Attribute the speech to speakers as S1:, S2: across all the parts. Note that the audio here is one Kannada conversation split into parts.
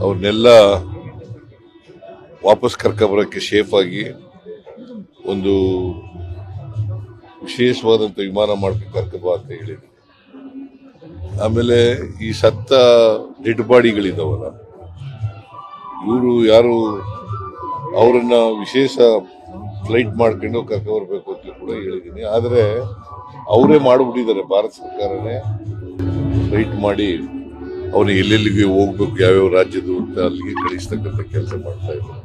S1: ಅವ್ರನ್ನೆಲ್ಲ ವಾಪಸ್ ಕರ್ಕೊಬರೋಕ್ಕೆ ಸೇಫ್ ಆಗಿ ಒಂದು ವಿಶೇಷವಾದಂಥ ವಿಮಾನ ಮಾಡ್ಕೊಂಡು ಕರ್ಕೊಬಾ ಅಂತ ಹೇಳಿದ್ವಿ ಆಮೇಲೆ ಈ ಸತ್ತ ಡೆಡ್ ಬಾಡಿಗಳಿದಾವಲ್ಲ ಇವರು ಯಾರು ಅವರನ್ನ ವಿಶೇಷ ಫ್ಲೈಟ್ ಮಾಡ್ಕೊಂಡು ಕರ್ಕೊಬರ್ಬೇಕು ಅಂತ ಕೂಡ ಹೇಳಿದ್ದೀನಿ ಆದರೆ ಅವರೇ ಮಾಡಿಬಿಟ್ಟಿದ್ದಾರೆ, ಭಾರತ ಸರ್ಕಾರನೇ ಫ್ಲೈಟ್ ಮಾಡಿ ಅವನು ಎಲ್ಲೆಲ್ಲಿಗೆ ಹೋಗ್ಬೇಕು, ಯಾವ್ಯಾವ ರಾಜ್ಯದ್ದು ಅಂತ ಅಲ್ಲಿಗೆ ಕಳಿಸ್ತಕ್ಕಂಥ ಕೆಲಸ ಮಾಡ್ತಾ ಇದ್ದಾರೆ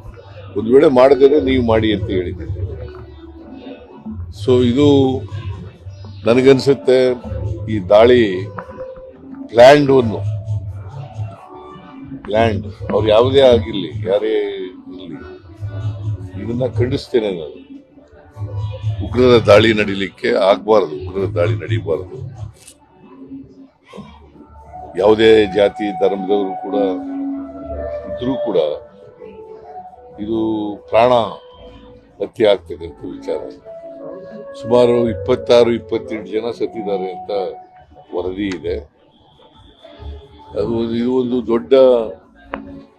S1: ಒಂದು ವೇಳೆ ಮಾಡಿದರೆ ನೀವು ಮಾಡಿ ಅಂತ ಹೇಳಿದ್ದೀನಿ ಸೊ ಇದು ನನಗನ್ಸುತ್ತೆ, ಈ ದಾಳಿ ಪ್ಲ್ಯಾಂಡ್ ಒಂದು. ಪ್ಲ್ಯಾಂಡ್ ಅವ್ರು ಯಾವುದೇ ಆಗಿರಲಿ, ಯಾರೇ ಇರಲಿ, ಇದನ್ನ ಖಂಡಿಸ್ತೇನೆ ನಾನು. ಉಗ್ರರ ದಾಳಿ ನಡೀಲಿಕ್ಕೆ ಆಗಬಾರ್ದು, ಉಗ್ರರ ದಾಳಿ ನಡೀಬಾರದು. ಯಾವುದೇ ಜಾತಿ, ಧರ್ಮದವರು ಕೂಡ ಇದ್ರೂ ಕೂಡ ಇದು ಪ್ರಾಣ ಹತ್ಯೆ ಆಗ್ತಕ್ಕಂಥ ವಿಚಾರ. ಸುಮಾರು ಇಪ್ಪತ್ತಾರು, ಇಪ್ಪತ್ತೆಂಟು ಜನ ಸತ್ತಿದ್ದಾರೆ ಅಂತ ವರದಿ ಇದೆ. ಅದು ಇದು ಒಂದು ದೊಡ್ಡ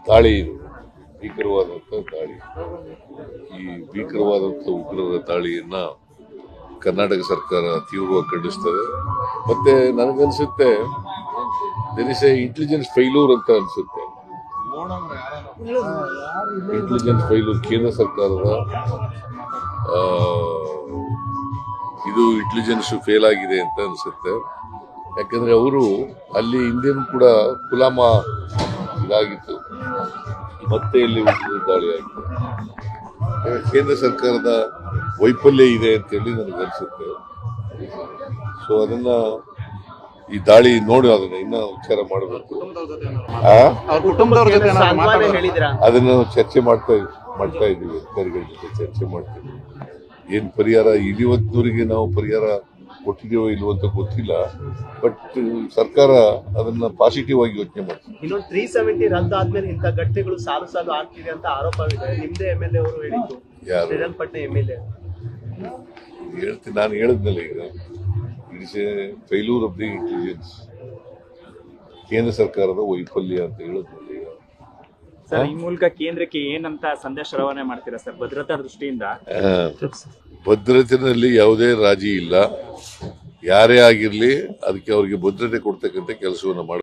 S1: ದಾಳಿ ಇದು ಭೀಕರವಾದಂಥ ದಾಳಿ. ಈ ಭೀಕರವಾದಂಥ ಉಗ್ರರ ದಾಳಿಯನ್ನ ಕರ್ನಾಟಕ ಸರ್ಕಾರ ತೀವ್ರವಾಗಿ ಖಂಡಿಸ್ತದೆ. ಮತ್ತೆ ನನಗನ್ಸುತ್ತೆ there is a intelligence failure ಅಂತ ಅನ್ಸುತ್ತೆ. ಇಂಟೆಲಿಜೆನ್ಸ್ ಫೈಲೂರ್ ಕೇಂದ್ರ ಸರ್ಕಾರದ ಇದು ಇಂಟೆಲಿಜೆನ್ಸ್ ಫೇಲ್ ಆಗಿದೆ ಅಂತ ಅನ್ಸುತ್ತೆ. ಯಾಕಂದ್ರೆ ಅವರು ಅಲ್ಲಿ ಹಿಂದೆನೂ ಕೂಡ ಕುಲಾಮ ಇದಾಗಿತ್ತು. ಮತ್ತೆ ಇಲ್ಲಿ ದಾಳಿ ಆಯಿತು. ಕೇಂದ್ರ ಸರ್ಕಾರದ ವೈಫಲ್ಯ ಇದೆ ಅಂತೇಳಿ ನನಗೆ ಅನ್ಸುತ್ತೆ. ಸೊ ಅದನ್ನ ಈ ದಾಳಿ ನೋಡಿ ಅದನ್ನ ಇನ್ನೂ ಉಚ್ಚಾರ ಮಾಡಬೇಕು.
S2: ಹೇಳಿದ್ರ?
S1: ಅದನ್ನ ನಾವು ಚರ್ಚೆ ಮಾಡ್ತಾ ಮಾಡ್ತಾ ಇದ್ದೀವಿ ಅಧಿಕಾರಿಗಳ ಜೊತೆ ಚರ್ಚೆ ಮಾಡ್ತೀವಿ. ಏನ್ ಪರಿಹಾರ? ಇಲ್ಲಿವತ್ತಿನವರೆಗೆ ನಾವು ಪರಿಹಾರ ಕೊಟ್ಟಿದೆಯೋ ಇಲ್ವೋ ಅಂತ ಗೊತ್ತಿಲ್ಲ ಬಟ್ ಸರ್ಕಾರ ಅದನ್ನ ಪಾಸಿಟಿವ್ ಆಗಿ ಯೋಚನೆ ಮಾಡ್ತೀವಿ.
S2: ಇನ್ನೊಂದು ತ್ರೀ ಸೆವೆಂಟಿ ರದ್ದಾದ್ಮೇಲೆ ಇಂಥ ಘಟನೆಗಳು ಸಾಲು ಸಾಲು ಆಗ್ತಿದೆ ಅಂತ ಆರೋಪವಿದೆ. ನಿಮ್ದೇ ಎಂ ಎಲ್ ಎ ಅವರು ಹೇಳಿದ್ದು.
S1: ಯಾರು?
S2: ಶ್ರೀರಂಗಪಟ್ಟಣ ಎಂ ಎಲ್ ಎ
S1: ಹೇಳ್ತೀನಿ ನಾನು ಹೇಳಿದ್ನಲ್ಲ ಈಗ. It's a failure of the intelligence. ಕೇಂದ್ರ ಸರ್ಕಾರದ ವೈಫಲ್ಯ ಅಂತ ಹೇಳಿದ್ನಲ್ಲ ಈಗ.
S3: ಸರ್ ಈ ಮೂಲಕ ಕೇಂದ್ರಕ್ಕೆ ಏನಂತ ಸಂದೇಶ ರವಾನೆ ಮಾಡ್ತೀರಾ ಸರ್ ಭದ್ರತಾ ದೃಷ್ಟಿಯಿಂದ?
S1: ಭದ್ರತೆಯಲ್ಲಿ ಯಾವುದೇ ರಾಜಿ ಇಲ್ಲ. ಯಾರೇ ಆಗಿರ್ಲಿ ಅದಕ್ಕೆ ಅವರಿಗೆ ಭದ್ರತೆ ಕೊಡ್ತಕ್ಕಂಥ ಕೆಲಸವನ್ನು ಮಾಡಿ